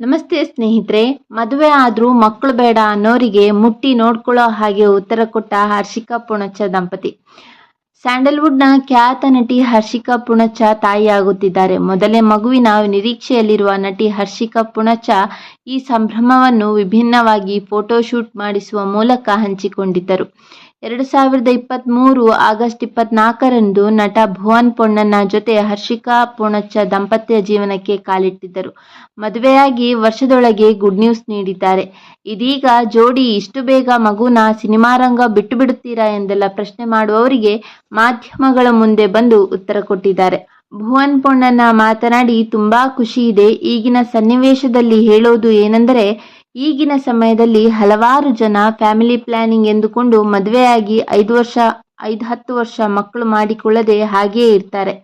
ನಮಸ್ತೆ ಸ್ನೇಹಿತರೆ, ಮದುವೆ ಆದ್ರೂ ಮಕ್ಕಳು ಬೇಡ ಅನ್ನೋರಿಗೆ ಮುಟ್ಟಿ ನೋಡ್ಕೊಳ್ಳೋ ಹಾಗೆ ಉತ್ತರ ಕೊಟ್ಟ ಹರ್ಷಿಕಾ ಪುಣಚ ದಂಪತಿ. ಸ್ಯಾಂಡಲ್ವುಡ್ನ ಖ್ಯಾತ ನಟಿ ಹರ್ಷಿಕಾ ಪುಣಚ ತಾಯಿಯಾಗುತ್ತಿದ್ದಾರೆ. ಮೊದಲೇ ಮಗುವಿನ ನಿರೀಕ್ಷೆಯಲ್ಲಿರುವ ನಟಿ ಹರ್ಷಿಕಾ ಪುಣಚ ಈ ಸಂಭ್ರಮವನ್ನು ವಿಭಿನ್ನವಾಗಿ ಫೋಟೋಶೂಟ್ ಮಾಡಿಸುವ ಮೂಲಕ ಹಂಚಿಕೊಂಡಿದ್ದರು. ಎರಡು ಸಾವಿರದ ಇಪ್ಪತ್ತ್ಮೂರು ಆಗಸ್ಟ್ ಇಪ್ಪತ್ನಾಲ್ಕರಂದು ನಟ ಭುವನ್ ಪೊಣ್ಣನ ಜೊತೆ ಹರ್ಷಿಕಾ ಪೊಣಚ್ಚ ದಾಂಪತ್ಯ ಜೀವನಕ್ಕೆ ಕಾಲಿಟ್ಟಿದ್ದರು. ಮದುವೆಯಾಗಿ ವರ್ಷದೊಳಗೆ ಗುಡ್ ನ್ಯೂಸ್ ನೀಡಿದ್ದಾರೆ. ಇದೀಗ ಜೋಡಿ ಇಷ್ಟು ಬೇಗ ಮಗುನ ಸಿನಿಮಾರಂಗ ಬಿಟ್ಟು ಬಿಡುತ್ತೀರಾ ಎಂದೆಲ್ಲ ಪ್ರಶ್ನೆ ಮಾಡುವವರಿಗೆ ಮಾಧ್ಯಮಗಳ ಮುಂದೆ ಬಂದು ಉತ್ತರ ಕೊಟ್ಟಿದ್ದಾರೆ. ಭುವನ್ ಪೊಣ್ಣನ ಮಾತನಾಡಿ, ತುಂಬಾ ಖುಷಿ ಇದೆ. ಈಗಿನ ಸನ್ನಿವೇಶದಲ್ಲಿ ಹೇಳೋದು ಏನೆಂದರೆ ಈಗಿನ ಸಮಯದಲ್ಲಿ ಹಲವಾರು ಜನ ಫ್ಯಾಮಿಲಿ ಪ್ಲಾನಿಂಗ್ ಎಂದುಕೊಂಡು ಮದುವೆಯಾಗಿ ಐದು ವರ್ಷ, ಐದು ಹತ್ತು ವರ್ಷ ಮಕ್ಕಳು ಮಾಡಿಕೊಳ್ಳದೆ ಹಾಗೆಯೇ ಇರ್ತಾರೆ.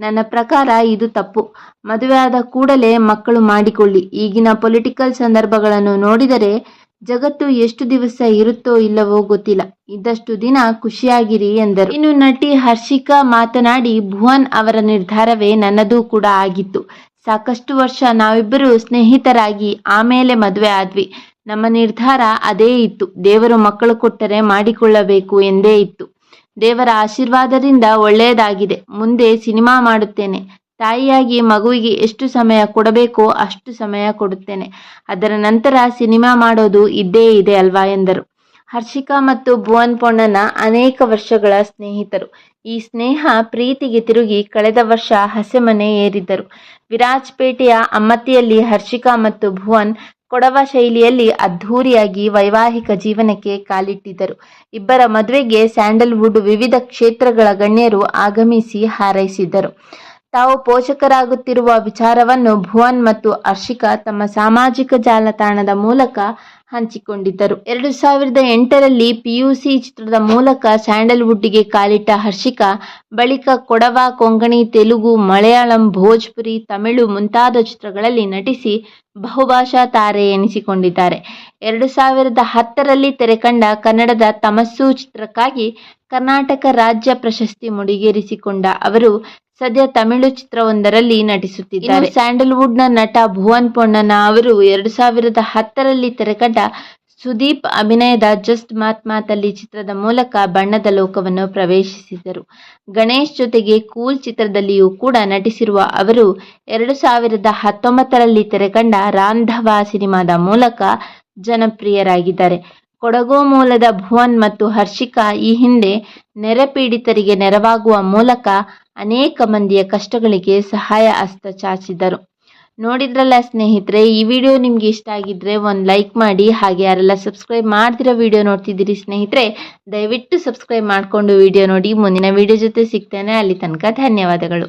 ನನ್ನ ಪ್ರಕಾರ ಇದು ತಪ್ಪು. ಮದುವೆ ಆದ ಕೂಡಲೇ ಮಕ್ಕಳು ಮಾಡಿಕೊಳ್ಳಿ. ಈಗಿನ ಪೊಲಿಟಿಕಲ್ ಸಂದರ್ಭಗಳನ್ನು ನೋಡಿದರೆ ಜಗತ್ತು ಎಷ್ಟು ದಿವಸ ಇರುತ್ತೋ ಇಲ್ಲವೋ ಗೊತ್ತಿಲ್ಲ. ಇದ್ದಷ್ಟು ದಿನ ಖುಷಿಯಾಗಿರಿ ಎಂದರು. ಇನ್ನು ನಟಿ ಹರ್ಷಿಕಾ ಮಾತನಾಡಿ, ಭುವನ್ ಅವರ ನಿರ್ಧಾರವೇ ನನ್ನದು ಕೂಡ ಆಗಿತ್ತು. ಸಾಕಷ್ಟು ವರ್ಷ ನಾವಿಬ್ಬರು ಸ್ನೇಹಿತರಾಗಿ ಆಮೇಲೆ ಮದುವೆ ಆದ್ವಿ. ನಮ್ಮ ನಿರ್ಧಾರ ಅದೇ ಇತ್ತು. ದೇವರು ಮಕ್ಕಳು ಕೊಟ್ಟರೆ ಮಾಡಿಕೊಳ್ಳಬೇಕು ಎಂದೇ ಇತ್ತು. ದೇವರ ಆಶೀರ್ವಾದದಿಂದ ಒಳ್ಳೆಯದಾಗಿದೆ. ಮುಂದೆ ಸಿನಿಮಾ ಮಾಡುತ್ತೇನೆ. ತಾಯಿಯಾಗಿ ಮಗುವಿಗೆ ಎಷ್ಟು ಸಮಯ ಕೊಡಬೇಕೋ ಅಷ್ಟು ಸಮಯ ಕೊಡುತ್ತೇನೆ. ಅದರ ನಂತರ ಸಿನಿಮಾ ಮಾಡೋದು ಇದ್ದೇ ಇದೆ ಅಲ್ವಾ ಎಂದರು. ಹರ್ಷಿಕಾ ಮತ್ತು ಭುವನ್ ಪೊಣ್ಣನ ಅನೇಕ ವರ್ಷಗಳ ಸ್ನೇಹಿತರು. ಈ ಸ್ನೇಹ ಪ್ರೀತಿಗೆ ತಿರುಗಿ ಕಳೆದ ವರ್ಷ ಹಸೆಮನೆ ಏರಿದ್ದರು. ವಿರಾಜ್ಪೇಟೆಯ ಅಮ್ಮತ್ತಿಯಲ್ಲಿ ಹರ್ಷಿಕಾ ಮತ್ತು ಭುವನ್ ಕೊಡವ ಶೈಲಿಯಲ್ಲಿ ಅದ್ಧೂರಿಯಾಗಿ ವೈವಾಹಿಕ ಜೀವನಕ್ಕೆ ಕಾಲಿಟ್ಟಿದ್ದರು. ಇಬ್ಬರ ಮದುವೆಗೆ ಸ್ಯಾಂಡಲ್ವುಡ್ ವಿವಿಧ ಕ್ಷೇತ್ರಗಳ ಗಣ್ಯರು ಆಗಮಿಸಿ ಹಾರೈಸಿದ್ದರು. ತಾವು ಪೋಷಕರಾಗುತ್ತಿರುವ ವಿಚಾರವನ್ನು ಭುವನ್ ಮತ್ತು ಹರ್ಷಿಕಾ ತಮ್ಮ ಸಾಮಾಜಿಕ ಜಾಲತಾಣದ ಮೂಲಕ ಹಂಚಿಕೊಂಡಿದ್ದರು. ಎರಡು ಸಾವಿರದ ಎಂಟರಲ್ಲಿ ಪಿಯುಸಿ ಚಿತ್ರದ ಮೂಲಕ ಸ್ಯಾಂಡಲ್ವುಡ್ಗೆ ಕಾಲಿಟ್ಟ ಹರ್ಷಿಕಾ ಬಳಿಕ ಕೊಡವ ಕೊಂಕಣಿ ತೆಲುಗು, ಮಲಯಾಳಂ, ಭೋಜ್ಪುರಿ, ತಮಿಳು ಮುಂತಾದ ಚಿತ್ರಗಳಲ್ಲಿ ನಟಿಸಿ ಬಹುಭಾಷಾ ತಾರೆ ಎನಿಸಿಕೊಂಡಿದ್ದಾರೆ. ಎರಡು ಸಾವಿರದ ಹತ್ತರಲ್ಲಿ ತೆರೆಕಂಡ ಕನ್ನಡದ ತಮಸ್ಸು ಚಿತ್ರಕ್ಕಾಗಿ ಕರ್ನಾಟಕ ರಾಜ್ಯ ಪ್ರಶಸ್ತಿ ಮುಡಿಗೇರಿಸಿಕೊಂಡ ಅವರು ಸದ್ಯ ತಮಿಳು ಚಿತ್ರವೊಂದರಲ್ಲಿ ನಟಿಸುತ್ತಿದ್ದಾರೆ. ನ ನಟ ಭುವನ್ ಪೊಣ್ಣನ ಅವರು ಎರಡು ಸಾವಿರದ ಹತ್ತರಲ್ಲಿ ತೆರೆಕಂಡ ಸುದೀಪ್ ಅಭಿನಯದ ಜಸ್ಟ್ ಮಾತ್ ಮಾತಲ್ಲಿ ಚಿತ್ರದ ಮೂಲಕ ಬಣ್ಣದ ಲೋಕವನ್ನು ಪ್ರವೇಶಿಸಿದರು. ಗಣೇಶ್ ಜೊತೆಗೆ ಕೂಲ್ ಚಿತ್ರದಲ್ಲಿಯೂ ಕೂಡ ನಟಿಸಿರುವ ಅವರು ಎರಡು ಸಾವಿರದ ಹತ್ತೊಂಬತ್ತರಲ್ಲಿ ತೆರೆಕಂಡ ರಾಂಧವ ಸಿನಿಮಾದ ಮೂಲಕ ಜನಪ್ರಿಯರಾಗಿದ್ದಾರೆ. ಕೊಡಗೋ ಮೂಲದ ಭುವನ್ ಮತ್ತು ಹರ್ಷಿಕಾ ಈ ಹಿಂದೆ ನೆರೆ ಪೀಡಿತರಿಗೆ ನೆರವಾಗುವ ಮೂಲಕ ಅನೇಕ ಮಂದಿಯ ಕಷ್ಟಗಳಿಗೆ ಸಹಾಯ ಹಸ್ತ ಚಾಚಿದರು. ನೋಡಿದ್ರಲ್ಲ ಸ್ನೇಹಿತರೆ, ಈ ವಿಡಿಯೋ ನಿಮಗೆ ಇಷ್ಟ ಆಗಿದ್ರೆ ಒಂದು ಲೈಕ್ ಮಾಡಿ, ಹಾಗೆ ಯಾರೆಲ್ಲ ಸಬ್ಸ್ಕ್ರೈಬ್ ಮಾಡ್ತಿರೋ ವಿಡಿಯೋ ನೋಡ್ತಿದ್ದೀರಿ ಸ್ನೇಹಿತರೆ, ದಯವಿಟ್ಟು ಸಬ್ಸ್ಕ್ರೈಬ್ ಮಾಡಿಕೊಂಡು ವಿಡಿಯೋ ನೋಡಿ. ಮುಂದಿನ ವಿಡಿಯೋ ಜೊತೆ ಸಿಗ್ತೇನೆ. ಅಲ್ಲಿ ತನಕ ಧನ್ಯವಾದಗಳು.